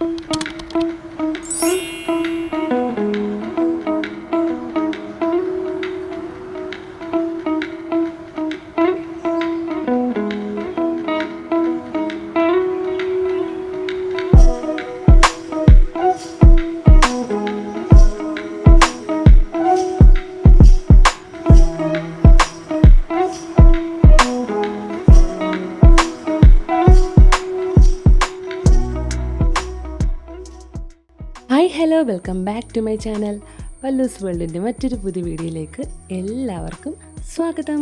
よし。hello welcome back to my channel. Pallus വേൾഡിന്റെ മറ്റൊരു പുതിയ വീഡിയോയിലേക്ക് എല്ലാവർക്കും സ്വാഗതം.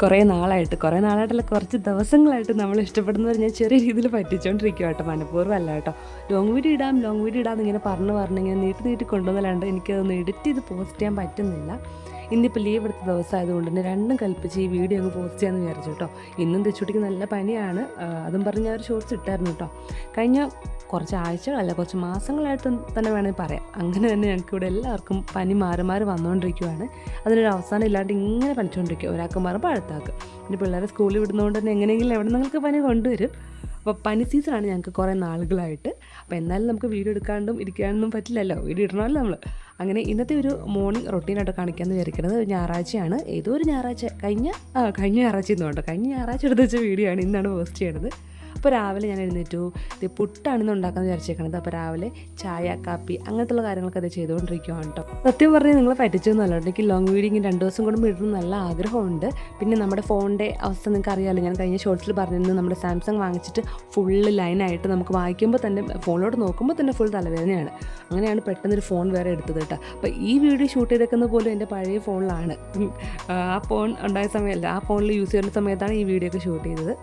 കുറേ നാളായിട്ട് കുറേ നാളായിട്ടല്ല കുറച്ച് ദിവസങ്ങളായിട്ട് നമ്മൾ ഇഷ്ടപ്പെടുന്ന ഞാൻ ചെറിയ രീതിയിൽ പറ്റിച്ചുകൊണ്ടിരിക്കുക കേട്ടോ മനഃപൂർവം അല്ല കേട്ടോ. ലോങ് വീഡിയോ ഇടാം ലോങ് വീഡിയോ ഇടാം ഇങ്ങനെ പറഞ്ഞ് പറഞ്ഞിങ്ങനെ നീട്ടി നീട്ടി കൊണ്ടുവന്നല്ലാണ്ട് എനിക്കതൊന്ന് എഡിറ്റ് ചെയ്ത് പോസ്റ്റ് ചെയ്യാൻ പറ്റുന്നില്ല. ഇന്നിപ്പോൾ ലീവ് എടുത്ത ദിവസമായതുകൊണ്ട് തന്നെ രണ്ടും കൽപ്പിച്ച് ഈ വീഡിയോ അങ്ങ് പോസ്റ്റ് ചെയ്യാമെന്ന് വിചാരിച്ചു കേട്ടോ. ഇന്നും തെച്ചുട്ടിക്ക് നല്ല പനിയാണ്. അതും പറഞ്ഞ് ഞാൻ ഒരു ഷോർട്സ് ഇട്ടായിരുന്നു കേട്ടോ. കഴിഞ്ഞ കുറച്ച് ആഴ്ചകളല്ല കുറച്ച് മാസങ്ങളായിട്ട് തന്നെ വേണമെങ്കിൽ പറയാം. അങ്ങനെ തന്നെ ഞങ്ങൾക്ക് ഇവിടെ എല്ലാവർക്കും പനി മാറി മാറി വന്നുകൊണ്ടിരിക്കുവാണ് അതിനൊരു അവസാനം ഇല്ലാണ്ട് ഇങ്ങനെ പനിച്ചുകൊണ്ടിരിക്കുക ഒരാൾക്ക് മാറുമ്പോൾ അടുത്താൾക്ക്. പിന്നെ പിള്ളേരെ സ്കൂളിൽ വിടുന്നതുകൊണ്ട് തന്നെ എങ്ങനെയെങ്കിലും എവിടെ നിങ്ങൾക്ക് പനി കൊണ്ടുവരും. അപ്പോൾ പനി സീസണാണ് ഞങ്ങൾക്ക് കുറേ നാളുകളായിട്ട്. അപ്പോൾ എന്നാലും നമുക്ക് വീഡിയോ എടുക്കാണ്ടും ഇരിക്കാനൊന്നും പറ്റില്ലല്ലോ. വീഡിയോ ഇടണമല്ലോ നമ്മൾ അങ്ങനെ ഇന്നത്തെ ഒരു മോർണിംഗ് റൊട്ടീനായിട്ട് കാണിക്കാമെന്ന് വിചാരിക്കുന്നത് ഞായറാഴ്ചയാണ്. ഏതോ ഒരു ഞായറാഴ്ച. കഴിഞ്ഞ കഴിഞ്ഞ ഞായറാഴ്ച ഇന്ന് കേട്ടോ കഴിഞ്ഞ ഞായറാഴ്ച എടുത്ത് വെച്ച വീഡിയോ ആണ് ഇന്നാണ് പോസ്റ്റ് ചെയ്യണത്. അപ്പോൾ രാവിലെ ഞാൻ എഴുന്നേറ്റു. ഇത് പുട്ടാണെന്ന് ഉണ്ടാക്കാൻ വിചാരിച്ചേക്കണത്. അപ്പോൾ രാവിലെ ചായ കാപ്പി അങ്ങനത്തുള്ള കാര്യങ്ങളൊക്കെ അത് ചെയ്തുകൊണ്ടിരിക്കുകയാണ് കേട്ടോ സത്യം പറഞ്ഞാൽ നിങ്ങൾ പറ്റിച്ചൊന്നുമല്ല എനിക്ക് ലോങ് വീഡിയോ രണ്ട് ദിവസം കൊണ്ട് ഇടുന്ന നല്ല ആഗ്രഹമുണ്ട്. പിന്നെ നമ്മുടെ ഫോണിന്റെ അവസ്ഥ നിങ്ങൾക്ക് അറിയാമല്ലോ ഞാൻ കഴിഞ്ഞ ഷോർട്സിൽ പറഞ്ഞിരുന്നു നമ്മുടെ സാംസങ് വാങ്ങിച്ചിട്ട് ഫുള്ള് ലൈനായിട്ട് നമുക്ക് വായിക്കുമ്പോൾ തന്നെ ഫോണിലോട്ട് നോക്കുമ്പോൾ തന്നെ ഫുൾ തലവേദനയാണ്. അങ്ങനെയാണ് പെട്ടെന്നൊരു ഫോൺ വേറെ എടുത്തത് കേട്ടോ. അപ്പോൾ ഈ വീഡിയോ ഷൂട്ട് ചെയ്തേക്കുന്ന പോലും എന്റെ പഴയ ഫോണിലാണ് ആ ഫോൺ ഉണ്ടായ സമയമല്ല ആ ഫോണിൽ യൂസ് ചെയ്യുന്ന സമയത്താണ് ഈ വീഡിയോ ഒക്കെ ഷൂട്ട് ചെയ്തത്.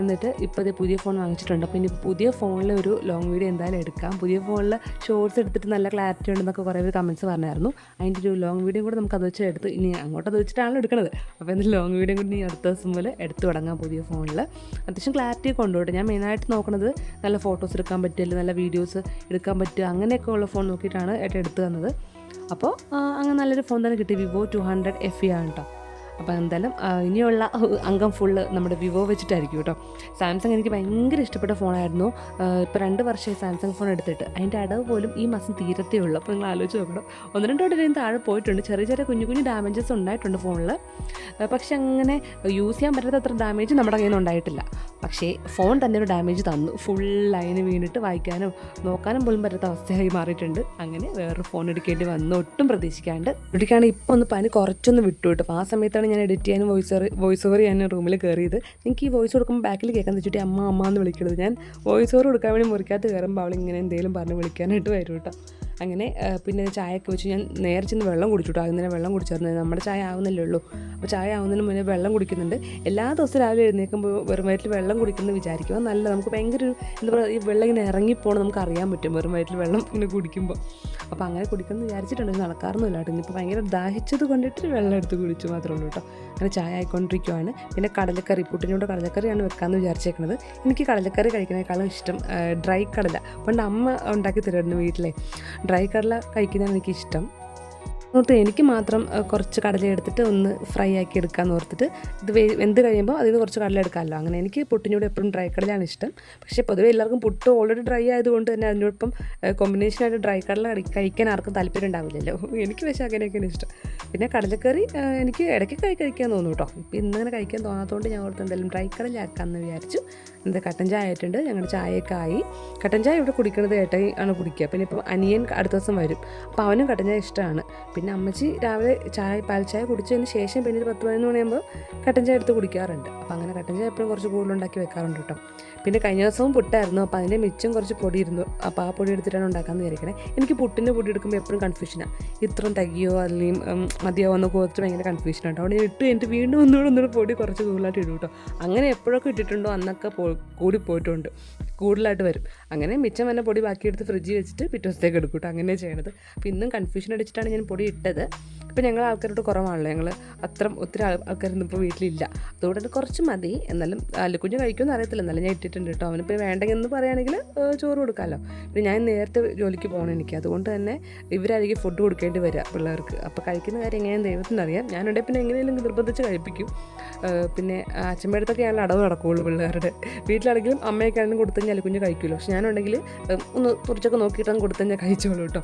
എന്നിട്ട് ഇപ്പോൾ പുതിയ ഫോൺ വാങ്ങിച്ചിട്ടുണ്ട്. അപ്പോൾ ഇനി പുതിയ ഫോണിൽ ഒരു ലോങ് വീഡിയോ എന്തായാലും എടുക്കാം. പുതിയ ഫോണിൽ ഷോർട്സ് എടുത്തിട്ട് നല്ല ക്ലാരിറ്റി ഉണ്ടെന്നൊക്കെ കുറേ പേര് കമന്റ്സ് പറഞ്ഞായിരുന്നു. അതിന്റെ ഒരു ലോങ് വീഡിയോ കൂടെ നമുക്ക് അത് വെച്ച് എടുത്ത് ഇനി അങ്ങോട്ട് അത് വെച്ചിട്ടാണല്ലോ എടുക്കുന്നത് അപ്പോൾ എന്തായാലും ലോങ് വീഡിയോ കൂടി ഇനി അടുത്ത ദിവസം മുതൽ എടുത്ത് തുടങ്ങാം പുതിയ ഫോണിൽ അത്യാവശ്യം ക്ലാരിറ്റി ഉണ്ട് ഞാൻ മെയിനായിട്ട് നോക്കുന്നത് നല്ല ഫോട്ടോസ് എടുക്കാൻ പറ്റില്ല നല്ല വീഡിയോസ് എടുക്കാൻ പറ്റുക അങ്ങനെയൊക്കെ ഉള്ള ഫോൺ നോക്കിയിട്ടാണ് ഏട്ടൻ എടുത്തു തന്നത്. അപ്പോൾ അങ്ങനെ നല്ലൊരു ഫോൺ തന്നെ കിട്ടി. Vivo two hundred F E ആണ് കേട്ടോ. അപ്പോൾ എന്തായാലും ഇനിയുള്ള അംഗം ഫുള്ള് നമ്മുടെ വിവോ വെച്ചിട്ടായിരിക്കും കേട്ടോ. സാംസങ് എനിക്ക് ഭയങ്കര ഇഷ്ടപ്പെട്ട ഫോണായിരുന്നു ഇപ്പോൾ രണ്ട് വർഷമായി സാംസങ് ഫോൺ എടുത്തിട്ട്. അതിന്റെ അടവ് പോലും ഈ മാസം തീരത്തേ ഉള്ളൂ. അപ്പോൾ നിങ്ങൾ ആലോചിച്ച് നോക്കണം. ഒന്ന് രണ്ട് വട്ടം താഴെ പോയിട്ടുണ്ട്. ചെറിയ ചെറിയ കുഞ്ഞു കുഞ്ഞു ഡാമേജസ് ഉണ്ടായിട്ടുണ്ട് ഫോണിൽ പക്ഷെ അങ്ങനെ യൂസ് ചെയ്യാൻ പറ്റാത്ത അത്ര ഡാമേജ് നമ്മുടെ കയ്യിൽ നിന്ന് ഉണ്ടായിട്ടില്ല. പക്ഷേ ഫോൺ തന്നെ ഒരു ഡാമേജ് തന്നു. ഫുൾ ലൈന് വീണിട്ട് വായിക്കാനും നോക്കാനും പോലും പറ്റാത്ത അവസ്ഥയായി മാറിയിട്ടുണ്ട്. അങ്ങനെ വേറൊരു ഫോൺ എടുക്കേണ്ടി വന്നു. ഒട്ടും പ്രതീക്ഷിക്കാണ്ട്. ഇവിടേക്കാണ് ഇപ്പോൾ ഒന്ന് പനി കുറച്ചൊന്ന് വിട്ടു കിട്ടും. ആ സമയത്താണ് ഞാൻ എഡിറ്റ് ചെയ്യാനും വോയിസ് വോയിസ് ഓവർ ചെയ്യാനും റൂമിൽ കയറിയത് എനിക്ക് ഈ വോയിസ് കൊടുക്കുമ്പോൾ ബാക്കിൽ കേൾക്കാൻ വെച്ചിട്ട് അമ്മ അമ്മ എന്ന് വിളിക്കുന്നത് ഞാൻ വോയിസ് ഓവർ കൊടുക്കാൻ വേണ്ടി മുറിക്കകത്ത് കയറുമ്പോൾ അവൾ ഇങ്ങനെ എന്തെങ്കിലും പറഞ്ഞ് വിളിക്കാനായിട്ട് വരും കേട്ടോ അങ്ങനെ പിന്നെ ചായയൊക്കെ വെച്ച് ഞാൻ നേരെ ചെന്ന് വെള്ളം കുടിച്ചിട്ടു. ആദ്യം തന്നെ വെള്ളം കുടിച്ചായിരുന്നു. നമ്മുടെ ചായ ആവുന്നില്ലേ ഉള്ളൂ. അപ്പോൾ ചായ ആവുന്നതിന് മുന്നേ വെള്ളം കുടിക്കുന്നുണ്ട്. എല്ലാ ദിവസവും രാവിലെ എഴുന്നേൽക്കുമ്പോൾ വെറും വയറ്റിൽ വെള്ളം കുടിക്കുന്നത് വിചാരിക്കും നല്ല നമുക്ക് ഭയങ്കര ഒരു എന്താ പറയുക ഈ വെള്ളം ഇങ്ങനെ ഇറങ്ങിപ്പോകണം നമുക്ക് അറിയാൻ പറ്റും. വെറും വയറ്റിൽ വെള്ളം ഇങ്ങനെ കുടിക്കുമ്പോൾ അപ്പോൾ അങ്ങനെ കുടിക്കുന്നത് വിചാരിച്ചിട്ടുണ്ട്. നടക്കാറൊന്നുമില്ല കേട്ടോ. ഇപ്പോൾ ഭയങ്കര ദാഹിച്ചത് കൊണ്ടിട്ട് വെള്ളം എടുത്ത് കുടിച്ചു മാത്രമേ ഉള്ളൂ കേട്ടോ. അങ്ങനെ ചായ ആയിക്കൊണ്ടിരിക്കുവാണ്. പിന്നെ കടലക്കറി പുട്ടിനോട് കടലക്കറിയാണ് വെക്കാമെന്ന് വിചാരിച്ചേക്കുന്നത് എനിക്ക് കടലക്കറി കഴിക്കുന്നതിനേക്കാളും ഇഷ്ടം ഡ്രൈ കടല. പണ്ട് അമ്മ ഉണ്ടാക്കി തരുമായിരുന്നു വീട്ടിലെ. ഡ്രൈ കടല കഴിക്കുന്നതാണ് എനിക്കിഷ്ടം ഓർത്ത് എനിക്ക് മാത്രം കുറച്ച് കടല എടുത്തിട്ട് ഒന്ന് ഫ്രൈ ആക്കി എടുക്കാമെന്ന് ഓർത്തിട്ട് ഇത് വെന്ത് കഴിയുമ്പോൾ അതിൽ നിന്ന് കുറച്ച് കടല എടുക്കാമല്ലോ. അങ്ങനെ എനിക്ക് പുട്ടിനോട് എപ്പോഴും ഡ്രൈ കടലയാണ് ഇഷ്ടം. പക്ഷേ പൊതുവേ എല്ലാവർക്കും പുട്ട് ഓൾറെഡി ഡ്രൈ ആയതുകൊണ്ട് തന്നെ അതിനോടൊപ്പം കോമ്പിനേഷനായിട്ട് ഡ്രൈ കടല കഴിക്കാൻ ആർക്കും താല്പര്യം ഉണ്ടാവില്ലല്ലോ. എനിക്ക് പക്ഷേ അങ്ങനെയൊക്കെയാണ് ഇഷ്ടം. പിന്നെ കടലക്കറി എനിക്ക് ഇടയ്ക്ക് കൈ കഴിക്കാൻ തോന്നും കേട്ടോ. ഇപ്പം ഇന്നങ്ങനെ കഴിക്കാൻ തോന്നാത്തതുകൊണ്ട് ഞാൻ ഓർത്ത് എന്തായാലും ഡ്രൈ കടലാക്കാമെന്ന് വിചാരിച്ചു. എന്താ കട്ടൻ ചായ ആയിട്ടുണ്ട്. ഞങ്ങളുടെ ചായയൊക്കെ ആയി. കട്ടൻ ചായ ഇവിടെ കുടിക്കുന്നത് ഏട്ടായി ആണ് കുടിക്കുക. പിന്നെ ഇപ്പം അനിയൻ അടുത്ത ദിവസം വരും. അപ്പോൾ അവനും കട്ടൻ ചായ ഇഷ്ടമാണ്. പിന്നെ അമ്മച്ചി രാവിലെ ചായ പാൽ ചായ കുടിച്ചതിന് ശേഷം പിന്നെ ഒരു പത്ത് പതിനൊന്ന് മണിയാകുമ്പോൾ കട്ടൻ ചായ എടുത്ത് കുടിക്കാറുണ്ട്. അപ്പോൾ അങ്ങനെ കട്ടൻ ചായ എപ്പോഴും കുറച്ച് കൂടുതലുണ്ടാക്കി വെക്കാറുണ്ട് കേട്ടോ. പിന്നെ കഴിഞ്ഞ ദിവസവും പുട്ടായിരുന്നു. അപ്പോൾ അതിന്റെ മിച്ചം കുറച്ച് പൊടി ഇരുന്നു. അപ്പോൾ ആ പൊടി എടുത്തിട്ടാണ് ഉണ്ടാക്കാമെന്ന് വിചാരിക്കണേ. എനിക്ക് പുട്ടിന്റെ പൊടി എടുക്കുമ്പോൾ എപ്പോഴും കൺഫ്യൂഷനാണ് ഇത്രയും തകിയോ അല്ലെങ്കിൽ മതിയോ എന്നൊക്കെ ഓർത്തിട്ട് ഭയങ്കര കൺഫ്യൂഷൻ ഉണ്ട് അവിടെ ഞാൻ ഇട്ട് എനിക്ക് വീണ്ടും ഒന്നുകൂടെ ഒന്നുകൂടെ പൊടി കുറച്ച് കൂടുതലായിട്ട് ഇടും കേട്ടോ. അങ്ങനെ എപ്പോഴൊക്കെ ഇട്ടിട്ടുണ്ടോ അന്നൊക്കെ പോ കൂടി പോയിട്ടുണ്ട്. കൂടുതലായിട്ട് വരും. അങ്ങനെ മിച്ചം വന്ന പൊടി ബാക്കിയെടുത്ത് ഫ്രിഡ്ജിൽ വെച്ചിട്ട് പിറ്റേ ദിവസത്തേക്ക് എടുക്കും കേട്ടോ. അങ്ങനെ ചെയ്യണത്. അപ്പോൾ ഇന്നും കൺഫ്യൂഷൻ അടിച്ചിട്ടാണ് ഞാൻ പൊടി ഇട്ടത്. ഇപ്പോൾ ഞങ്ങൾ ആൾക്കാരോട് കുറവാണല്ലോ. ഞങ്ങൾ അത്ര ഒത്തിരി ആൾ ആൾക്കാരൊന്നും ഇപ്പോൾ വീട്ടിലില്ല. അതുകൊണ്ട് തന്നെ കുറച്ച് മതി. എന്നാലും അല്ലുക്കുഞ്ഞ് കഴിക്കുമെന്ന് അറിയത്തില്ല. എന്നാലും ഞാൻ ഇട്ടിട്ടുണ്ട് കേട്ടോ. അവനിപ്പോൾ വേണ്ടെങ്കിൽ എന്ന് പറയുകയാണെങ്കിൽ ചോറ് കൊടുക്കാമല്ലോ. പിന്നെ ഞാൻ നേരത്തെ ജോലിക്ക് പോകണം എനിക്ക്. അതുകൊണ്ട് തന്നെ ഇവരായിരിക്കും ഫുഡ് കൊടുക്കേണ്ടി വരിക പിള്ളേർക്ക്. അപ്പോൾ കഴിക്കുന്ന കാര്യം എങ്ങനെയാണ് ദൈവത്തിന് അറിയാം. ഞാനുണ്ടെങ്കിൽ പിന്നെ എങ്ങനെയെങ്കിലും നിർബന്ധിച്ച് കഴിപ്പിക്കും. പിന്നെ അച്ഛമ്മയുടെ അടുത്തൊക്കെ ഞാൻ അടവ് നടക്കുകയുള്ളൂ പിള്ളേരുടെ. വീട്ടിലാണെങ്കിലും അമ്മയൊക്കെ ആണെങ്കിലും കൊടുത്തു കഴിഞ്ഞാൽ കുഞ്ഞ് കഴിക്കുമല്ലോ. പക്ഷെ ഞാനുണ്ടെങ്കിൽ ഒന്ന് തുറച്ചൊക്കെ നോക്കിയിട്ടാണ് കൊടുത്തു കഴിഞ്ഞാൽ കഴിച്ചോളൂ കേട്ടോ.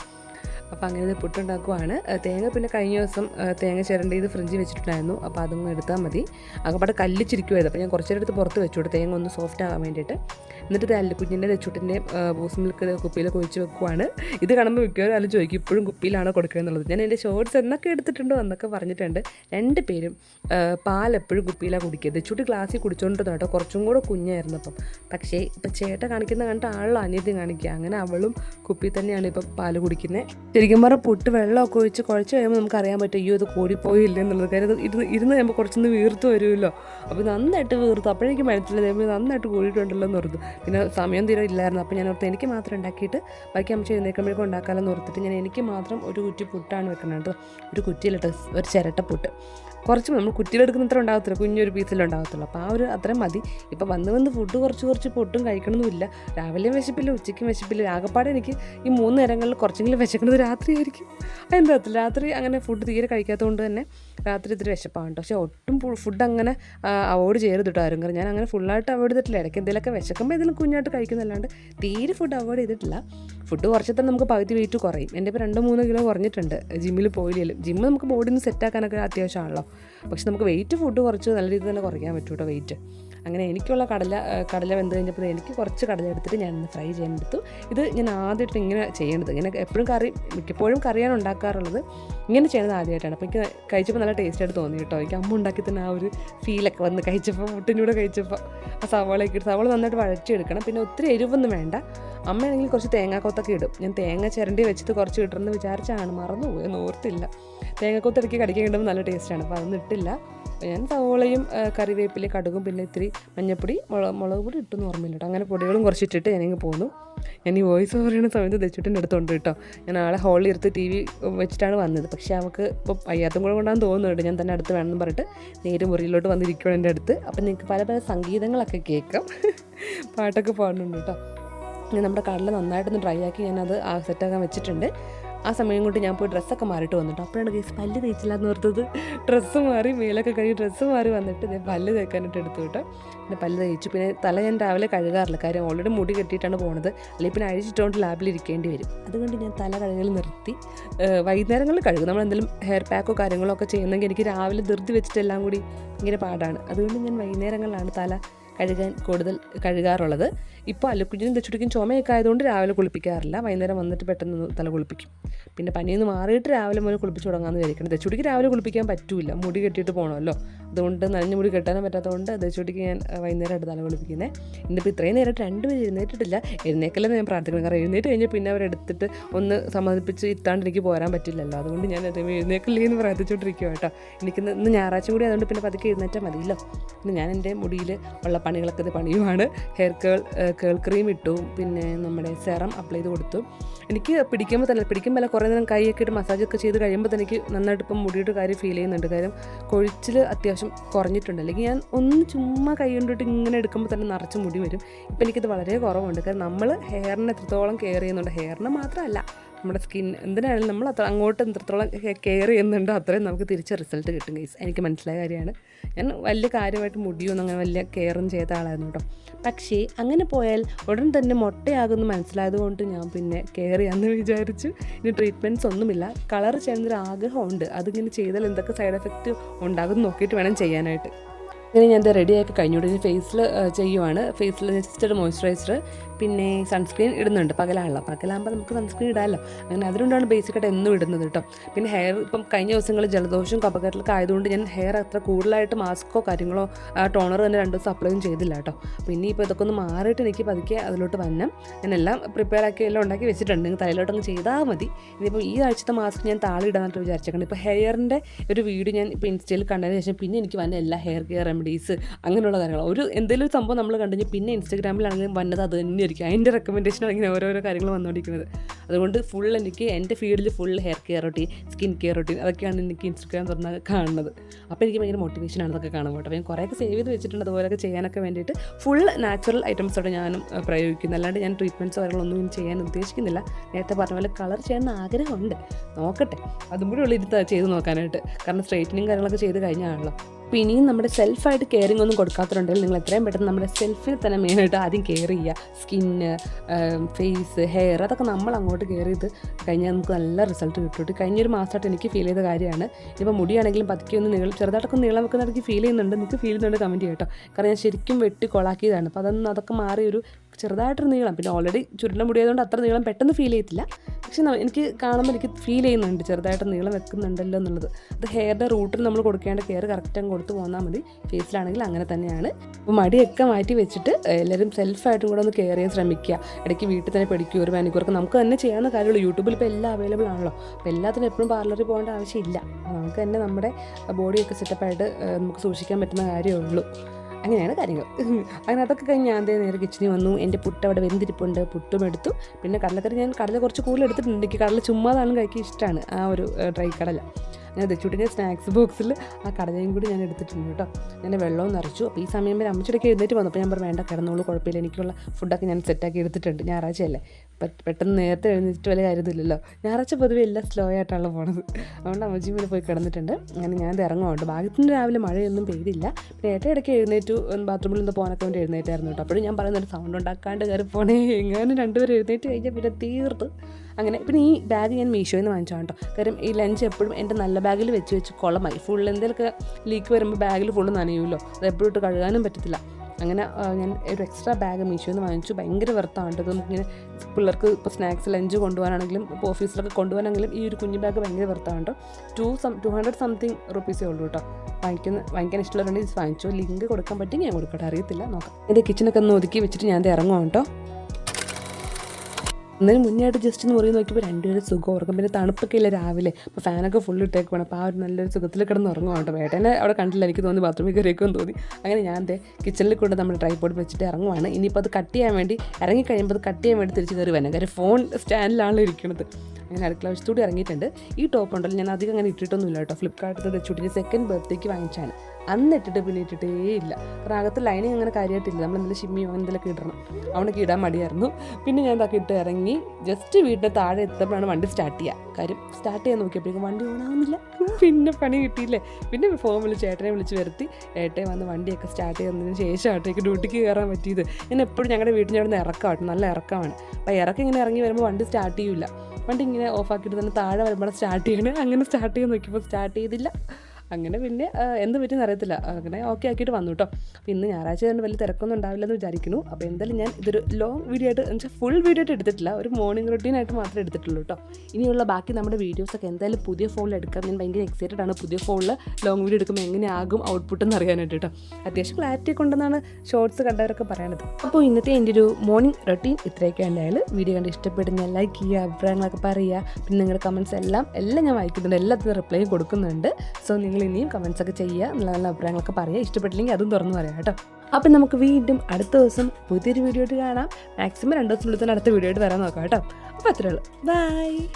അപ്പോൾ അങ്ങനെ ഇത് പുട്ടുണ്ടാക്കുവാണ്. തേങ്ങ പിന്നെ കഴിഞ്ഞ ദിവസം തേങ്ങ ചിരണ്ടി ഇത് ഫ്രിഡ്ജിൽ വെച്ചിട്ടുണ്ടായിരുന്നു. അപ്പോൾ അതൊന്ന് എടുത്താൽ മതി. അകപ്പാടെ കല്ലിച്ചിരിക്കുമായിരുന്നു അപ്പോൾ ഞാൻ കുറച്ചേരം എടുത്ത് പുറത്ത് വെച്ചു. കൊടുത്തു തേങ്ങ ഒന്ന് സോഫ്റ്റ് ആകാൻ വേണ്ടിയിട്ട്. എന്നിട്ട് ഇത് അല്ലിക്കുഞ്ഞിന്റെ തെച്ചുട്ടിന്റെ ബൂസ് മിൽക്ക് കുപ്പിയിലൊക്കെ ഒഴിച്ച് വെക്കുവാണ്. ഇത് കാണുമ്പോൾ മിക്കവാറും ആരും ചോദിക്കും ഇപ്പോഴും കുപ്പിയിലാണ് കൊടുക്കുക എന്നുള്ളത് ഞാൻ എന്റെ ഷോർട്സ് എന്നൊക്കെ എടുത്തിട്ടുണ്ടോ എന്നൊക്കെ പറഞ്ഞിട്ടുണ്ട്. രണ്ട് പേരും പാൽ എപ്പോഴും കുപ്പിയിലാണ് കുടിക്കുക. തെച്ചുട്ടി ഗ്ലാസ്സിൽ കുടിച്ചുകൊണ്ടിരുന്നു കേട്ടോ. കുറച്ചും കൂടെ കുഞ്ഞായിരുന്നു അപ്പം. പക്ഷേ ഇപ്പം ചേട്ട കാണിക്കുന്ന കണ്ടിട്ട് ആളുള്ള അനിയത്തി കാണിക്കുക. അങ്ങനെ അവളും കുപ്പി തന്നെയാണ് ഇപ്പം പാൽ കുടിക്കുന്നത് ശരിക്കും പറഞ്ഞാൽ പുട്ട് വെള്ളമൊക്കെ ഒഴിച്ച് കുഴച്ച് കഴിയുമ്പോൾ നമുക്ക് അറിയാൻ പറ്റും അയ്യോ ഇത് കൂടിപ്പോയില്ല എന്നുള്ളത്. കാര്യം ഇരുന്ന് ഇരുന്ന് കഴിയുമ്പോൾ കുറച്ചൊന്ന് വീർത്ത് വരുമല്ലോ. അപ്പോൾ നന്നായിട്ട് വീർത്തു അപ്പോഴേക്കും മനസ്സിലായി ദൈവമേ നന്നായിട്ട് കൂടിയിട്ടുണ്ടല്ലോ എന്ന് ഓർത്തു. പിന്നെ സമയം തീരെ ഇല്ലായിരുന്നു. അപ്പോൾ ഞാൻ ഓർത്ത് എനിക്ക് മാത്രം ഉണ്ടാക്കിയിട്ട് ബാക്കി അമ്മ എഴുന്നേക്കുമ്പോഴേക്കും ഉണ്ടാക്കാമെന്ന് ഓർത്തിട്ട് ഞാൻ എനിക്ക് മാത്രം ഒരു കുറ്റി പുട്ടാണ് വെക്കുന്നത് ഒരു കുറ്റിയിലിട്ട് ഒരു ചിരട്ട പുട്ട്. കുറച്ച് നമ്മൾ കുറ്റിയിലെടുക്കുന്നത്ര ഉണ്ടാകത്തില്ല കുഞ്ഞൊരു പീസിലുണ്ടാകത്തുള്ളൂ അപ്പോൾ ആ ഒരു അത്രയും മതി. ഇപ്പോൾ വന്ന് വന്ന് ഫുഡ് കുറച്ച് കുറച്ച് പൊട്ടും കഴിക്കണമെന്നില്ല രാവിലെയും വിശപ്പില്ല ഉച്ചയ്ക്കും വിശപ്പില്ല. ആകപ്പാടെ എനിക്ക് ഈ മൂന്ന് നേരങ്ങളിൽ കുറച്ചെങ്കിലും വിശക്കുന്നത് രാത്രിയായിരിക്കും. എന്താ രാത്രി അങ്ങനെ ഫുഡ് തീരെ കഴിക്കാത്തതുകൊണ്ട് തന്നെ രാത്രി ഇത്തിരി വിശപ്പാണ് പക്ഷേ ഒട്ടും ഫുഡ് അങ്ങനെ അവോയ്ഡ് ചെയ്യരുത് ആരും കാരണം ഞാൻ അങ്ങനെ ഫുള്ളായിട്ട് അവോയ്ഡ് ചെയ്തിട്ടില്ല. ഇടയ്ക്ക് എന്തെങ്കിലുമൊക്കെ വിശക്കുമ്പോൾ ഇതിലും കുഞ്ഞായിട്ട് കഴിക്കുന്നല്ലാണ്ട് തീരെ ഫുഡ് അവോയ്ഡ് ചെയ്തിട്ടില്ല. ഫുഡ് കുറച്ച് തന്നെ നമുക്ക് പകുതി വെയിറ്റ് കുറയും. എന്റെ ഇപ്പോൾ രണ്ട് മൂന്ന് കിലോ കുറഞ്ഞിട്ടുണ്ട്. ജിമ്മിൽ പോയില്ലെങ്കിലും ജിമ്മ് നമുക്ക് ബോഡി ഒന്ന് സെറ്റാക്കാനൊക്കെ അത്യാവശ്യമാണല്ലോ. പക്ഷെ നമുക്ക് വെയിറ്റ് ഫുഡ് കുറച്ച് നല്ല രീതിയിൽ തന്നെ കുറയ്ക്കാൻ പറ്റൂട്ടോ വെയിറ്റ് അങ്ങനെ എനിക്കുള്ള കടല കടല വെന്ത് കഴിഞ്ഞപ്പോൾ എനിക്ക് കുറച്ച് കടല എടുത്തിട്ട് ഞാൻ ഫ്രൈ ചെയ്യാൻ എടുത്തു. ഇത് ഞാൻ ആദ്യമായിട്ട് ഇങ്ങനെ ചെയ്യേണ്ടത്. ഇങ്ങനെ എപ്പോഴും കറി മിക്കപ്പോഴും കറിയാണ് ഉണ്ടാക്കാറുള്ളത്. ഇങ്ങനെ ചെയ്യുന്നത് ആദ്യമായിട്ടാണ്. അപ്പോൾ എനിക്ക് കഴിച്ചപ്പോൾ നല്ല ടേസ്റ്റ് ആയിട്ട് തോന്നി കേട്ടോ. എനിക്ക് അമ്മ ഉണ്ടാക്കി തന്നെ ആ ഒരു ഫീലൊക്കെ വന്ന് കഴിച്ചപ്പോൾ മുട്ടിനൂടെ കഴിച്ചപ്പോൾ ആ സവാളയൊക്കെ ഇട്ട് സവാള നന്നായിട്ട് വഴച്ചെടുക്കണം പിന്നെ ഒത്തിരി എരിവൊന്നും വേണ്ട. അമ്മയാണെങ്കിൽ കുറച്ച് തേങ്ങാക്കൊത്തൊക്കെ ഇടും. ഞാൻ തേങ്ങ ചിരണ്ടി വെച്ചിട്ട് കുറച്ച് ഇടണമെന്ന് വിചാരിച്ചാണ്. മറന്നുപോയി ഓർത്തില്ല. തേങ്ങാക്കൊത്ത് ഇടയ്ക്ക് കടിക്കാൻ കിട്ടുമ്പോൾ നല്ല ടേസ്റ്റാണ് അപ്പോൾ അതൊന്നും ഇട്ടില്ല. ഞാൻ സവോളയും കറിവേപ്പില കടുകും പിന്നെ ഇത്തിരി മഞ്ഞപ്പൊടി മുളക് മുളക് പൊടി ഇട്ടെന്ന് ഓർമ്മയില്ല കേട്ടോ. അങ്ങനെ പൊടികളും കുറച്ച് ഇട്ടിട്ട് ഞാനിങ്ങ് പോന്നു. ഞാൻ ഈ വോയിസ് ഓവർ ചെയ്യുന്ന സമയത്ത് ദച്ചുട്ടിന്റെ അടുത്തുണ്ട് കേട്ടോ. ഞാൻ ആളെ ഹോളിൽ ഇരുത്ത് ടി വി വെച്ചിട്ടാണ് വന്നത്. പക്ഷേ അവൾക്ക് ഇപ്പോൾ വയ്യാത്തും കൂടെ കൊണ്ടാന്ന് തോന്നുന്നുണ്ട്. ഞാൻ തന്നെ അടുത്ത് വേണമെന്ന് പറഞ്ഞിട്ട് നേരെ മുറിയിലോട്ട് വന്നിരിക്കുകയാണ് എന്റെ അടുത്ത്. അപ്പം നിങ്ങൾക്ക് പല പല സംഗീതങ്ങളൊക്കെ കേൾക്കാം. പാട്ടൊക്കെ പാടുന്നുണ്ട് കേട്ടോ. ഞാൻ നമ്മുടെ കടല നന്നായിട്ടൊന്ന് ഡ്രൈ ആക്കി ഞാനത് സെറ്റാക്കാൻ വെച്ചിട്ടുണ്ട്. ആ സമയം കൊണ്ട് ഞാൻ പോയി ഡ്രസ്സൊക്കെ മാറിയിട്ട് വന്നിട്ട്. അപ്പോഴാണ് കേസ് പല്ല് തേച്ചില്ല എന്ന് ഓർത്തത്. ഡ്രസ്സ് മാറി മേലൊക്കെ കഴിഞ്ഞ് ഡ്രസ്സ് മാറി വന്നിട്ട് ഞാൻ പല്ല് തേക്കാനായിട്ട് എടുത്തു കേട്ടോ. പിന്നെ പല്ല് തേച്ചു. പിന്നെ തല ഞാൻ രാവിലെ കഴുകാറില്ല. കാര്യം ഓൾറെഡി മുടി കെട്ടിയിട്ടാണ് പോണത്. അല്ലെങ്കിൽ പിന്നെ അഴിച്ചിട്ടുകൊണ്ട് ലാബിൽ ഇരിക്കേണ്ടി വരും. അതുകൊണ്ട് ഞാൻ തല കഴുകൽ നിർത്തി. വൈകുന്നേരങ്ങളിൽ കഴുകും. നമ്മൾ എന്തെങ്കിലും ഹെയർ പാക്കോ കാര്യങ്ങളോ ഒക്കെ ചെയ്യുന്നെങ്കിൽ എനിക്ക് രാവിലെ ധൃതി വെച്ചിട്ടെല്ലാം കൂടി ഭയങ്കര പാടാണ്. അതുകൊണ്ട് ഞാൻ വൈകുന്നേരങ്ങളിലാണ് തല കഴുകാൻ കൂടുതൽ കഴുകാറുള്ളത്. ഇപ്പോൾ അല്ലുക്കുഞ്ഞിനും തെച്ചുടിക്കും ചുമയൊക്കെ ആയതുകൊണ്ട് രാവിലെ കുളിപ്പിക്കാറില്ല. വൈകുന്നേരം വന്നിട്ട് പെട്ടെന്ന് തല കുളിപ്പിക്കും. പിന്നെ പനിയൊന്ന് മാറിയിട്ട് രാവിലെ മുതൽ കുളിപ്പിച്ച് തുടങ്ങാമെന്ന് വിചാരിക്കണം. ചുടിക്ക് രാവിലെ കുളിപ്പിക്കാൻ പറ്റൂല. മുടി കെട്ടിയിട്ട് പോകണമല്ലോ അതുകൊണ്ട് നനഞ്ഞ മുടി കെട്ടാനും പറ്റാത്തതുകൊണ്ട് ചുടിക്ക് ഞാൻ വൈകുന്നേരമായിട്ട് തല കുളിപ്പിക്കുന്നത് ഇന്നിപ്പോൾ ഇത്രയും നേരമായിട്ട് രണ്ടുപേരും എഴുന്നേറ്റിട്ടില്ല. എഴുന്നേക്കല്ലെന്ന് ഞാൻ പ്രാർത്ഥിക്കണം കാരണം എഴുന്നേറ്റ് കഴിഞ്ഞാൽ പിന്നെ അവരെടുത്തിട്ട് ഒന്ന് സമ്മതിപ്പിച്ച് ഇത്താണ്ട് എനിക്ക് പോരാൻ പറ്റില്ലല്ലോ. അതുകൊണ്ട് ഞാൻ എഴുന്നേക്കില്ലേ എന്ന് പ്രാർത്ഥിച്ചുകൊണ്ടിരിക്കുക കേട്ടോ. എനിക്ക് ഇന്ന് ഞായറാഴ്ച കൂടി അതുകൊണ്ട് പിന്നെ പതുക്കെ എഴുന്നേറ്റാൽ മതിയല്ലോ. പിന്നെ ഞാൻ എന്റെ മുടിയിൽ ഉള്ള പണികളൊക്കെ ഇത് പണിയുമാണ് ഹെയർ കേൾ കേൾ ക്രീം ഇട്ടു പിന്നെ നമ്മുടെ സെറം അപ്ലൈ ചെയ്ത് കൊടുത്തു. എനിക്ക് പിടിക്കുമ്പോൾ തന്നെ പിടിക്കുമ്പോൾ കുറേ നേരം കൈയൊക്കെ ഇട്ട് മസാജൊക്കെ ചെയ്ത് കഴിയുമ്പോൾ തന്നെ എനിക്ക് നന്നായിട്ട് ഇപ്പം മുടിയുടെ കാര്യം ഫീൽ ചെയ്യുന്നുണ്ട്. കാര്യം കൊഴിച്ചിൽ അത്യാവശ്യം കുറഞ്ഞിട്ടുണ്ട്. അല്ലെങ്കിൽ ഞാൻ ഒന്ന് ചുമ്മാ കൈ കൊണ്ടിട്ട് ഇങ്ങനെ എടുക്കുമ്പോൾ തന്നെ നിറച്ച് മുടി വരും. ഇപ്പം എനിക്കിത് വളരെ കുറവുണ്ട്. കാരണം നമ്മൾ ഹെയറിനെ എത്രത്തോളം കെയർ ചെയ്യുന്നുണ്ട്. ഹെയറിനെ മാത്രമല്ല നമ്മുടെ സ്കിൻ എന്തിനായാലും നമ്മൾ അത്ര അങ്ങോട്ട് എത്രത്തോളം കെയർ ചെയ്യുന്നുണ്ടോ. അത്രയും നമുക്ക് തിരിച്ച് റിസൾട്ട് കിട്ടും ഗൈസ് എനിക്ക് മനസ്സിലായ കാര്യമാണ്. ഞാൻ വലിയ കാര്യമായിട്ട് മുടിയൊന്നും അങ്ങനെ വലിയ കെയറും ചെയ്ത ആളായിരുന്നു കേട്ടോ പക്ഷേ അങ്ങനെ പോയാൽ ഉടൻ തന്നെ മുട്ടയാകുമെന്ന് മനസ്സിലായതുകൊണ്ട് ഞാൻ പിന്നെ കെയർ ചെയ്യാമെന്ന് വിചാരിച്ചു. ഇനി ട്രീറ്റ്മെന്റ്സ് ഒന്നുമില്ല. കളർ ചെയ്യുന്നൊരു ആഗ്രഹമുണ്ട്. അതിങ്ങനെ ചെയ്താൽ എന്തൊക്കെ സൈഡ് എഫക്റ്റ് ഉണ്ടാകും നോക്കിയിട്ട് വേണം ചെയ്യാനായിട്ട്. ഇങ്ങനെ ഞാൻ റെഡിയാക്കി കഴിഞ്ഞു. ഇനി ഫേസിൽ ചെയ്യുവാണ്. ഫേസിൽ ജസ്റ്റ് ഒരു മോയ്സ്ചറൈസർ പിന്നെ സൺസ്ക്രീൻ ഇടുന്നുണ്ട്. പകലാണല്ലോ. പകലാകുമ്പോൾ നമുക്ക് സൺസ്ക്രീൻ ഇടാമല്ലോ. അങ്ങനെ അതുകൊണ്ടാണ് ബേസിക്കായിട്ട് എന്നും ഇടുന്നത് കേട്ടോ പിന്നെ ഹെയർ ഇപ്പം കഴിഞ്ഞ ദിവസങ്ങളിൽ ജലദോഷവും കപകരലൊക്കെ ആയതുകൊണ്ട് ഞാൻ ഹെയർ അത്ര കൂടുതലായിട്ട് മാസ്കോ കാര്യങ്ങളോ ടോണർ തന്നെ രണ്ട് ദിവസം ചെയ്തില്ല കേട്ടോ അപ്പോൾ ഇനിയിപ്പോൾ ഇതൊക്കെ ഒന്ന് മാറിയിട്ട് എനിക്ക് പതുക്കെ അതിലോട്ട് വന്നം ഞാൻ എല്ലാം പ്രിപ്പയർ ആക്കി എല്ലാം ഉണ്ടാക്കി വെച്ചിട്ടുണ്ട്. നിങ്ങൾ തലയിലോട്ട് അങ്ങ് ചെയ്താൽ മതി. ഇനിയിപ്പോൾ ഈ ആഴ്ചത്തെ മാസ്ക് ഞാൻ താളെ ഇടാനായിട്ട് വിചാരിച്ചേക്കണം. ഇപ്പോൾ ഹെയറിന്റെ ഒരു വീഡിയോ ഞാൻ ഇപ്പോൾ ഇൻസ്റ്റയിൽ കണ്ടതിന് ശേഷം പിന്നെ എനിക്ക് വന്ന എല്ലാ ഹെയർ കെയർ റെമഡീസ് അങ്ങനെയുള്ള കാര്യങ്ങൾ ഒരു എന്തെങ്കിലും ഒരു സംഭവം നമ്മൾ കണ്ടുകഴിഞ്ഞാൽ പിന്നെ ഇൻസ്റ്റാഗ്രാമിലാണെങ്കിലും വന്നത് അത് തന്നെയായിരിക്കും. അതിന്റെ റെക്കമെൻഡേഷനാണ് ഇങ്ങനെ ഓരോരോ കാര്യങ്ങൾ വന്നുകൊണ്ടിരിക്കുന്നത് അതുകൊണ്ട് ഫുൾ എനിക്ക് എന്റെ ഫീൽഡിൽ full hair care routine skin care routine അതൊക്കെയാണ് എനിക്ക് ഇൻസ്റ്റാഗ്രാം തുറന്നാൽ കാണുന്നത്. അപ്പോൾ എനിക്ക് ഭയങ്കര മോട്ടിവേഷനാണ് അതൊക്കെ കാണുമ്പോൾ കേട്ടോ. ഞാൻ കുറേയൊക്കെ സേവ് ചെയ്ത് വെച്ചിട്ടുണ്ട് അതുപോലെയൊക്കെ ചെയ്യാനൊക്കെ വേണ്ടിയിട്ട് ഫുൾ നാച്ചുറൽ ഐറ്റംസോടെ ഞാനും പ്രയോഗിക്കുന്നത്. അല്ലാണ്ട് ഞാൻ ട്രീറ്റ്മെന്റ്സ് കാര്യങ്ങളൊന്നും ചെയ്യാൻ ഉദ്ദേശിക്കുന്നില്ല. നേരത്തെ പറഞ്ഞ പോലെ കളർ ചെയ്യണമെന്ന് ആഗ്രഹമുണ്ട്. നോക്കട്ടെ. അതും കൂടി ഉള്ള ചെയ്ത് നോക്കാനായിട്ട്. കാരണം സ്ട്രൈറ്റനിങ് കാര്യങ്ങളൊക്കെ ചെയ്ത് കഴിഞ്ഞാണല്ലോ. അപ്പോൾ ഇനിയും നമ്മുടെ സെൽഫായിട്ട് കെയറിങ് ഒന്നും കൊടുക്കാത്തതുണ്ടെങ്കിൽ നിങ്ങൾ എത്രയും പെട്ടെന്ന് നമ്മുടെ സെൽഫിനെ തന്നെ മെയിനായിട്ട് ആദ്യം കെയർ ചെയ്യുക. സ്കിന്ന് ഫേസ് ഹെയർ അതൊക്കെ നമ്മൾ അങ്ങോട്ട് കെയർ ചെയ്ത് കഴിഞ്ഞാൽ നമുക്ക് നല്ല റിസൾട്ട് കിട്ടും. കഴിഞ്ഞൊരു മാസമായിട്ട് എനിക്ക് ഫീൽ ചെയ്ത കാര്യമാണ്. ഇപ്പോൾ മുടിയാണെങ്കിലും പതുക്കെ ഒന്ന് നീളം ചെറുതായിട്ടൊക്കെ നീളം വെക്കുന്ന എനിക്ക് ഫീൽ ചെയ്യുന്നുണ്ട്. നിങ്ങൾക്ക് ഫീൽ ചെയ്യുന്നുണ്ട് കമന്റ് ചെയ്യട്ടോ കാരണം ഞാൻ ശരിക്കും വെട്ടി കൊളാക്കിയതാണ്. അപ്പോൾ അതൊന്നും അതൊക്കെ മാറി ഒരു ചെറുതായിട്ടൊരു നീളം. പിന്നെ ഓൾറെഡി ചുരുണ്ട മുടിയായതുകൊണ്ട് അത്ര നീളം പെട്ടെന്ന് ഫീൽ ചെയ്യത്തില്ല. പക്ഷെ എനിക്ക് കാണുമ്പോൾ എനിക്ക് ഫീൽ ചെയ്യുന്നുണ്ട്. ചെറുതായിട്ട് നീളം വെക്കുന്നുണ്ടല്ലോ എന്നുള്ളത്. അത് ഹെയറിന്റെ റൂട്ടിൽ നമ്മൾ കൊടുക്കേണ്ട കെയർ കറക്റ്റ് അങ്ങ് കൊടുത്ത് പോന്നാൽ മതി. ഫേസിലാണെങ്കിൽ അങ്ങനെ തന്നെയാണ്. അപ്പോൾ മടിയൊക്കെ മാറ്റി വെച്ചിട്ട് എല്ലാവരും സെൽഫായിട്ടും കൂടെ ഒന്ന് കെയർ ചെയ്യാൻ ശ്രമിക്കുക. ഇടയ്ക്ക് വീട്ടിൽ തന്നെ പഠിക്കുക ഒരു മണിക്കൂർക്ക് നമുക്ക് തന്നെ ചെയ്യാവുന്ന കാര്യമുള്ളൂ. യൂട്യൂബിൽ ഇപ്പോൾ എല്ലാം അവൈലബിൾ ആണല്ലോ. അപ്പോൾ എല്ലാത്തിനും എപ്പോഴും പാർലറിൽ പോകേണ്ട ആവശ്യമില്ല. നമുക്ക് തന്നെ നമ്മുടെ ബോഡിയൊക്കെ സെറ്റപ്പായിട്ട് നമുക്ക് സൂക്ഷിക്കാൻ പറ്റുന്ന കാര്യമേ ഉള്ളൂ. അങ്ങനെയാണ് കാര്യങ്ങൾ. അങ്ങനെ അതൊക്കെ കഴിഞ്ഞ് ഞാൻ നേരെ കിച്ചണിൽ വന്നു. എന്റെ പുട്ട് അവിടെ വെന്തിരിപ്പുണ്ട്. പുട്ടും എടുത്തു. പിന്നെ കടലക്കറി ഞാൻ കടല കുറച്ച് കൂടുതൽ എടുത്തിട്ടുണ്ട്. എനിക്ക് കടല ചുമ്മാതാണ് കഴിക്കാൻ ഇഷ്ടമാണ് ആ ഒരു ഡ്രൈ കടല. അങ്ങനെ ദച്ചുട്ടിന്റെ സ്നാക്സ് ബോക്സിൽ ആ കടലയും കൂടി ഞാൻ എടുത്തിട്ടുണ്ട് കേട്ടോ. ഞാൻ വെള്ളവും നിറച്ചു. അപ്പോൾ ഈ സമയം വരെ അമ്മച്ചിടയ്ക്ക് എഴുന്നേറ്റ് വന്നപ്പോൾ ഞാൻ പറഞ്ഞു വേണ്ട കിടന്നോളൂ കുഴപ്പമില്ല. എനിക്കുള്ള ഫുഡൊക്കെ ഞാൻ സെറ്റാക്കി എടുത്തിട്ടുണ്ട്. ഞായറാഴ്ചയല്ലേ പെട്ടെന്ന് നേരത്തെ എഴുന്നേറ്റ് വലിയ കാര്യമൊന്നുമില്ലല്ലോ ഞായറാഴ്ച പൊതുവെ എല്ലാം സ്ലോ ആയിട്ടാണല്ലോ പോണത്. അതുകൊണ്ട് അമ്മച്ചി ഇവിടെ പോയി കിടന്നിട്ടുണ്ട്. അങ്ങനെ ഞാൻ ഇറങ്ങുന്നുണ്ട് ഭാഗ്യത്തിന്റെ രാവിലെ മഴയൊന്നും പെയ്തില്ല. പിന്നെ ഏറ്റവും ഇടയ്ക്ക് എഴുന്നേറ്റു ബാത്റൂമിൽ നിന്ന് പോകാനൊക്കെ വേണ്ടി എഴുന്നേറ്റായിരുന്നു കേട്ടോ. അപ്പോഴും ഞാൻ പറയുന്നൊരു സൗണ്ട് ഉണ്ടാക്കാണ്ട് കയറി പോണേ. എങ്ങാനും രണ്ടുപേരും എഴുന്നേറ്റ് കഴിഞ്ഞാൽ പിന്നെ തീർത്ത്. അങ്ങനെ പിന്നെ ഈ ബാഗ് ഞാൻ മീഷോയിൽ നിന്ന് വാങ്ങിച്ചു കേട്ടോ കാര്യം ഈ ലഞ്ച് എപ്പോഴും എന്റെ നല്ല ബാഗിൽ വെച്ച് വെച്ച് കുളമായി ഫുൾ എന്തെങ്കിലുമൊക്കെ ലീക്ക് വരുമ്പോൾ ബാഗിൽ ഫുള്ള് നനയുമല്ലോ. അത് എപ്പോഴും ഇട്ട് കഴുകാനും പറ്റത്തില്ല. അങ്ങനെ ഞാൻ ഒരു എക്സ്ട്രാ ബാഗ് മീഷോയിൽ നിന്ന് വാങ്ങിച്ചു. ഭയങ്കര വെറുത്താണ് കേട്ടോ നമുക്കിങ്ങനെ പിള്ളേർക്ക് ഇപ്പോൾ സ്നാക്സ് ലഞ്ച് കൊണ്ടുപോകാനാണെങ്കിലും ഇപ്പോൾ ഓഫീസിലൊക്കെ കൊണ്ടുപോകാനാണെങ്കിലും ഈ ഒരു കുഞ്ഞു ബാഗ് ഭയങ്കര വെറുത്താണ് കേട്ടോ two some two hundred something റുപ്പീസേ ഉള്ളൂ കേട്ടോ വാങ്ങിക്കുന്ന വാങ്ങിക്കാൻ ഇഷ്ടമുള്ളവരുണ്ടെങ്കിൽ വാങ്ങിച്ചു. ലിങ്ക് കൊടുക്കാൻ പറ്റി ഞാൻ കൊടുക്കട്ടെ. അറിയത്തില്ല. നോക്കാം. എന്റെ കിച്ചണൊക്കെ ഒന്ന് ഒതുക്കി വെച്ചിട്ട് ഞാൻ ഇത് ഇറങ്ങും കേട്ടോ എന്നതിന് മുന്നേ ജസ്റ്റ് എന്ന് പറയുന്ന നോക്കിയപ്പോൾ രണ്ടുപേരും സുഖം ഉറക്കം. പിന്നെ തണുപ്പൊക്കെ ഇല്ല രാവിലെ. അപ്പോൾ ഫാനൊക്കെ ഫുൾ ഇട്ടേക്ക് വേണം അപ്പോൾ ആ ഒരു നല്ലൊരു സുഖത്തിൽ കിടന്ന് ഉറങ്ങും കേട്ടോ വേട്ടനെ അവിടെ കണ്ടില്ല എനിക്ക് തോന്നി ബാത്റൂമിൽ കയറിയേക്കും തോന്നി. അങ്ങനെ ഞാൻ ദേ കിച്ചണിൽ കൊണ്ട് നമ്മൾ ട്രൈപോഡ് വെച്ചിട്ട് ഇറങ്ങുവാണ്. ഇനിയിപ്പോൾ അത് കട്ട് ചെയ്യാൻ വേണ്ടി ഇറങ്ങി കഴിയുമ്പോൾ അത് കട്ട് ചെയ്യാൻ വേണ്ടി തിരിച്ച് കയറി വരണം കാര്യം ഫോൺ സ്റ്റാൻഡിലാണ് ഇരിക്കുന്നത് അങ്ങനെ അടുക്കള വശത്തൂടി ഇറങ്ങിയിട്ടുണ്ട്. ഈ ടോപ്പ് ഉണ്ടല്ലോ ഞാൻ അധികം അങ്ങനെ ഇട്ടിട്ടൊന്നുമില്ല കേട്ടോ. ഫ്ലിപ്കാർട്ടിൽ ചുട്ടിന്റെ സെക്കൻഡ് ബർത്ത്ഡേക്ക് വാങ്ങിച്ചാണ് അന്ന് ഇട്ടിട്ട് പിന്നെ ഇട്ടിട്ടേ ഇല്ല. കാരണം അകത്ത് ലൈനിങ് അങ്ങനെ കാര്യമായിട്ടില്ല നമ്മൾ എന്തെങ്കിലും ഷിമ്മിയോ എന്തെങ്കിലും ഇടണം. അവനൊക്കെ ഇടാൻ മടിയായിരുന്നു. പിന്നെ ഞാൻ ഇതൊക്കെ ഇട്ട് ഇറങ്ങി ജസ്റ്റ് വീട്ടിൽ താഴെ എത്തുമ്പോഴാണ് വണ്ടി സ്റ്റാർട്ട് ചെയ്യുക കാര്യം സ്റ്റാർട്ട് ചെയ്യാൻ നോക്കിയപ്പോഴേക്കും വണ്ടി ഓണാവുന്നില്ല പിന്നെ പണി കിട്ടിയില്ലേ? പിന്നെ ഫോൺ വിളിച്ച് ഏട്ടനെ വിളിച്ച് വരുത്തി. ഏട്ടയെ വന്ന് വണ്ടിയൊക്കെ സ്റ്റാർട്ട് ചെയ്യുന്നതിന് ശേഷം ആട്ടേക്ക് ഡ്യൂട്ടിക്ക് കയറാൻ പറ്റിയത്. ഞാൻ എപ്പോഴും ഞങ്ങളുടെ വീട്ടിന്റെ അവിടെ നിന്ന് ഇറക്കമാട്ടോ നല്ല ഇറക്കമാണ്. അപ്പോൾ ഇറക്കം ഇങ്ങനെ ഇറങ്ങി വരുമ്പോൾ വണ്ടി സ്റ്റാർട്ട് ചെയ്യില്ല വണ്ടി ഇങ്ങനെ ഓഫാക്കിയിട്ട് തന്നെ താഴെ വരുമ്പോൾ സ്റ്റാർട്ട് ചെയ്യണേ. അങ്ങനെ സ്റ്റാർട്ട് ചെയ്യാൻ നോക്കിയപ്പോൾ സ്റ്റാർട്ട് ചെയ്തില്ല. അങ്ങനെ പിന്നെ എന്ത് പറ്റിയെന്ന് അറിയത്തില്ല. അങ്ങനെ ഓക്കെ ആക്കിയിട്ട് വന്നു കേട്ടോ അപ്പോൾ ഇന്ന് ഞായറാഴ്ച തന്നെ വലിയ തിരക്കൊന്നും ഉണ്ടാവില്ലെന്ന് വിചാരിക്കുന്നു. അപ്പോൾ എന്തായാലും ഞാൻ ഇതൊരു ലോങ് വീഡിയോ ആയിട്ട് വെച്ചാൽ ഫുൾ വീഡിയോ ആയിട്ട് എടുത്തിട്ടില്ല. ഒരു മോർണിംഗ് റൊട്ടീനായിട്ട് മാത്രമേ എടുത്തിട്ടുള്ളൂ കേട്ടോ ഇനിയുള്ള ബാക്കി നമ്മുടെ വീഡിയോസൊക്കെ എന്തായാലും പുതിയ ഫോണിൽ എടുക്കാം. ഞാൻ ഭയങ്കര എക്സൈറ്റഡ് ആണ് പുതിയ ഫോണിൽ ലോങ് വീഡിയോ എടുക്കുമ്പോൾ എങ്ങനെയാകും ഔട്ട്പുട്ട് എന്ന് അറിയാനായിട്ട് കേട്ടോ അത്യാവശ്യം ക്ലാരിറ്റി കൊണ്ടെന്നാണ് ഷോർട്സ് കണ്ടവരൊക്കെ പറയണത്. അപ്പോൾ ഇന്നത്തെ എന്റെ ഒരു മോർണിംഗ് റൊട്ടീൻ ഇത്രയൊക്കെ ഉണ്ടായാലും വീഡിയോ കണ്ട് ഇഷ്ടപ്പെടുന്ന ലൈക്ക് ചെയ്യുക അഭിപ്രായങ്ങളൊക്കെ പറയുക. പിന്നെ നിങ്ങളുടെ കമൻസ് എല്ലാം എല്ലാം ഞാൻ വായിക്കുന്നുണ്ട്. എല്ലാത്തിനും റിപ്ലൈ കൊടുക്കുന്നുണ്ട്. സോ നിങ്ങൾ ഇനിയും കമൻസ് ഒക്കെ ചെയ്യുക. നല്ല നല്ല അഭിപ്രായങ്ങളൊക്കെ പറയുക. ഇഷ്ടപ്പെട്ടില്ലെങ്കിൽ അതും തുറന്നു പറയാം കേട്ടോ. അപ്പം നമുക്ക് വീണ്ടും അടുത്ത ദിവസം പുതിയൊരു വീഡിയോ ആയിട്ട് കാണാം. മാക്സിമം രണ്ട് ദിവസത്തിനുള്ളിൽ തന്നെ അടുത്ത വീഡിയോ ആയിട്ട് വരാൻ നോക്കാം കേട്ടോ. അപ്പോൾ അത്രേ ഉള്ളൂ. ബൈ